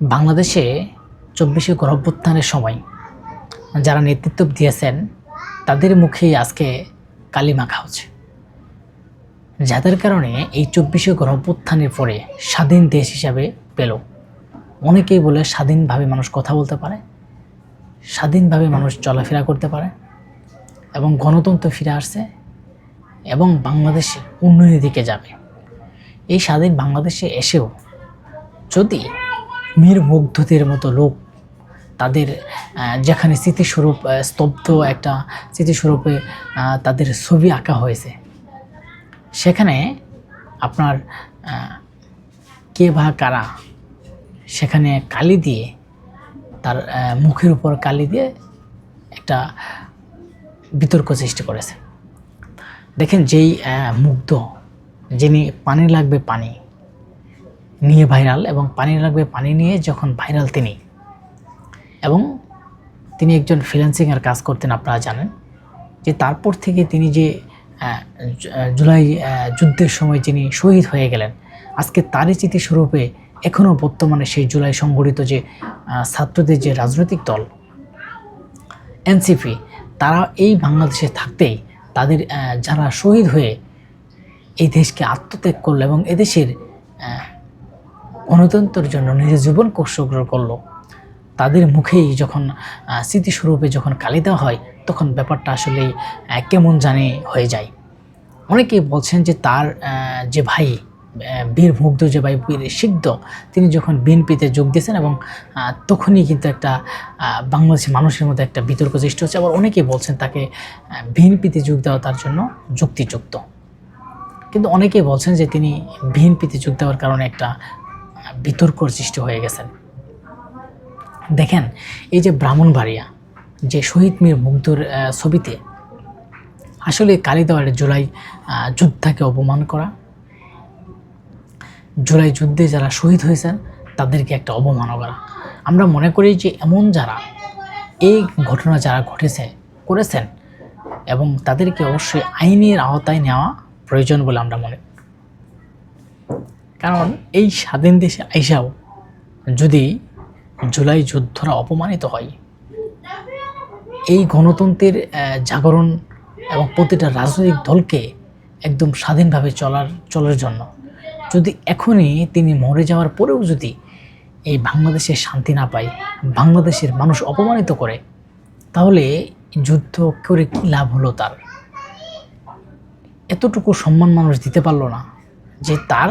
বাংলাদেশে চব্বিশে গণঅভ্যুত্থানের সময় যারা নেতৃত্ব দিয়েছেন, তাদের মুখেই আজকে কালি মাখা হচ্ছে। যাদের কারণে এই চব্বিশে গণঅভ্যুত্থানের পরে স্বাধীন দেশ হিসাবে পেল। অনেকেই বলে স্বাধীনভাবে মানুষ কথা বলতে পারে, স্বাধীনভাবে মানুষ চলাফেরা করতে পারে এবং গণতন্ত্র ফিরে আসছে এবং বাংলাদেশ উন্নয়নের দিকে যাবে। এই স্বাধীন বাংলাদেশে এসেও যদি মীর মুগ্ধদের মতো লোক তাদের যেখানে স্মৃতিস্বরূপ স্তব্ধ একটা স্মৃতিস্বরূপে তাদের ছবি আঁকা হয়েছে। সেখানে আপনার কে বা কারা, সেখানে কালি দিয়ে তার মুখের উপর কালি দিয়ে একটা বিতর্ক সৃষ্টি করেছে। দেখেন যেই মুগ্ধ, যিনি পানি লাগবে পানি নিয়ে ভাইরাল এবং পানি লাগবে পানি নিয়ে যখন ভাইরাল তিনি। এবং তিনি একজন ফ্রিল্যান্সিংয়ের কাজ করতেন, আপনারা জানেন। যে তারপর থেকে তিনি যে জুলাই যুদ্ধের সময় যিনি শহীদ হয়ে গেলেন, আজকে তারই স্মৃতিস্বরূপে এখনও বর্তমানে সেই জুলাই সংগঠিত যে ছাত্রদের যে রাজনৈতিক দল, এনসিপি, তারা এই বাংলাদেশে থাকতেই তাদের যারা শহীদ হয়ে এই দেশকে আত্মত্যাগ করল এবং এদেশের গণতন্ত্রের জন্য নিজের জীবন উৎসর্গ করল। তাদের মুখেই যখন স্মৃতিস্বরূপে যখন কালি দেওয়া হয়, তখন ব্যাপারটা আসলে কেমন জানে হয়ে যায়। অনেকে বলছেন যে তার যে ভাই বীর মুগ্ধ যে ভাই বীর সিদ্ধ, তিনি যখন বিএনপিতে যোগ দিয়েছেন এবং তখনই কিন্তু একটা বাংলাদেশের মানুষের মধ্যে একটা বিতর্ক সৃষ্টি হচ্ছে। আবার অনেকেই বলছেন তাকে বিএনপিতে যোগ দেওয়া তার জন্য যুক্তিযুক্ত। কিন্তু অনেকেই বলছেন যে তিনি বিএনপিতে যোগ দেওয়ার কারণে একটা বিতর্কর সৃষ্টি হয়ে গেছেন দেখেন, এই যে ব্রাহ্মণবাড়িয়া যে শহীদ মীর মুগ্ধর ছবিতে আসলে কালীদাওয়ার জুলাই যোদ্ধাকে অপমান করা, জুলাই যুদ্ধে যারা শহীদ হয়েছেন, তাদেরকে একটা অবমান করা আমরা মনে করি যে এমন যারা এই ঘটনা যারা ঘটেছে, করেছেন এবং তাদেরকে অবশ্যই আইনের আওতায় নেওয়া প্রয়োজন বলে আমরা মনে করি। কারণ এই স্বাধীন দেশে আইসাও যদি জুলাই যুদ্ধরা অপমানিত হয়, এই গণতন্ত্রের জাগরণ এবং প্রতিটা রাজনৈতিক দলকে একদম স্বাধীনভাবে চলার চলার জন্য। যদি এখনই তিনি মরে যাওয়ার পরেও যদি এই বাংলাদেশে শান্তি না পায়, বাংলাদেশের মানুষ অপমানিত করে, তাহলে যুদ্ধ করে কী লাভ হলো তার? এতটুকু সম্মান মানুষ দিতে পারল না যে তার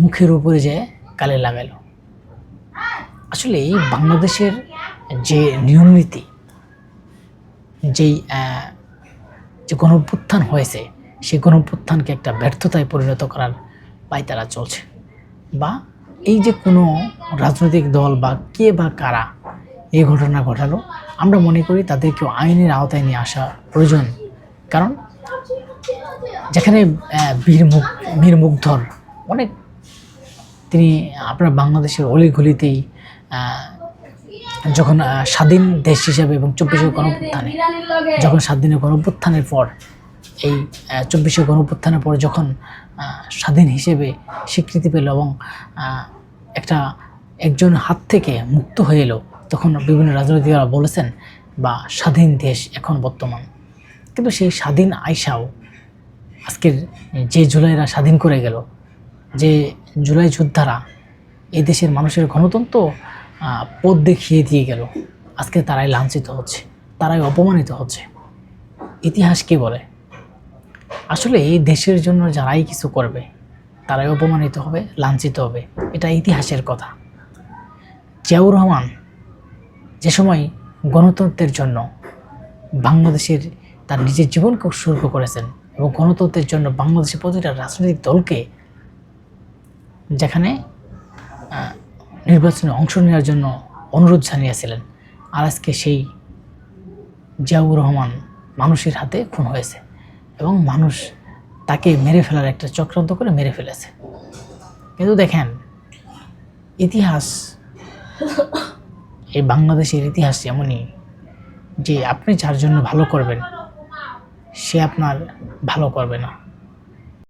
মুখের উপরে যে কালে লাগাইলো আসলে এই বাংলাদেশের যে নিয়ম নীতি যেই যে গণভ্যুত্থান হয়েছে, সেই গণভ্যুত্থানকে একটা ব্যর্থতায় পরিণত করার পায়তারা চলছে। বা এই যে কোনো রাজনৈতিক দল বা কে বা কারা এই ঘটনা ঘটালো, আমরা মনে করি তাদেরকেও আইনের আওতায় নিয়ে আসা প্রয়োজন। কারণ যেখানে বীর মুখ বীর অনেক তিনি আপনার বাংলাদেশের অলিগলিতেই যখন স্বাধীন দেশ হিসাবে এবং চব্বিশে গণপ্রত্থানে যখন স্বাধীনের গণপ্রত্থানের পর, এই চব্বিশে গণপ্রত্থানের পর যখন স্বাধীন হিসেবে স্বীকৃতি পেল এবং একটা, একজন হাত থেকে মুক্ত হয়ে এলো, তখন বিভিন্ন রাজনীতিকরা বলেছেন, বা, স্বাধীন দেশ এখন বর্তমান। কিন্তু সেই স্বাধীন আইসাও আজকের, যে জুলাইরা স্বাধীন করে গেল, যে জুলাই যোদ্ধারা এই দেশের মানুষের গণতন্ত্র পথ দেখিয়ে দিয়ে গেল। আজকে তারাই লাঞ্ছিত হচ্ছে, তারাই অপমানিত হচ্ছে। ইতিহাস কি বলে? আসলে এই দেশের জন্য যারাই কিছু করবে, তারাই অপমানিত হবে, লাঞ্ছিত হবে, এটা ইতিহাসের কথা। জিয়াউর রহমান যে সময় গণতন্ত্রের জন্য বাংলাদেশের তার নিজের জীবনকে উৎসর্গ করেছেন এবং গণতন্ত্রের জন্য বাংলাদেশের প্রতিটা রাজনৈতিক দলকে যেখানে নির্বাচনে অংশ নেওয়ার জন্য অনুরোধ জানিয়েছিলেন। আর আজকে সেই জিয়াউর রহমান মানুষের হাতে খুন হয়েছে এবং মানুষ তাকে মেরে ফেলার একটা চক্রান্ত করে মেরে ফেলেছে। কিন্তু দেখেন, ইতিহাস, এই বাংলাদেশের ইতিহাস এমনই যে আপনি যার জন্য ভালো করবেন, সে আপনার ভালো করবে না।